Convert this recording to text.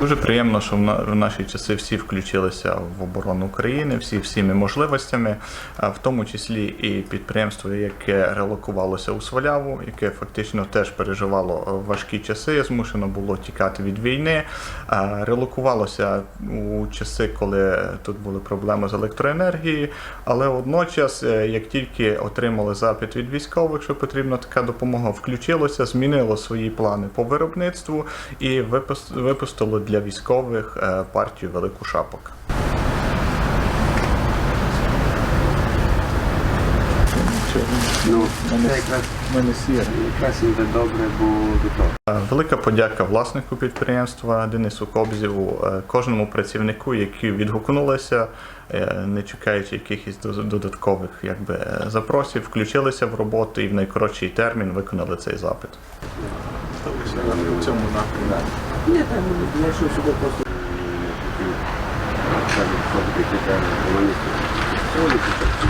Дуже приємно, що в на- в наші часи всі включилися в оборону України, всі всіми можливостями, в тому числі і підприємство, яке релокувалося у Сваляву, яке фактично теж переживало е, важкі часи, змушено було тікати від війни. Релокувалося у часи, коли тут були проблеми з електроенергією, але водночас, е, як тільки отримали запит від військових, що потрібна така допомога, включилося, змінило свої плани по виробництву і випус- випустило для військових е, партію велику шапок. Ну, це якраз, Мене сіре. якраз іде добре, бо до того. Е, Велика подяка власнику підприємства Денису Кобзєву, е, кожному працівнику, які відгукнулися, не чекаючи якихось додаткових якби, запросів, включилися в роботу і в найкоротший термін виконали цей запит. В цьому напрямку. Ні, там знайшов сюди просто. Кажуть, що таке комуністів.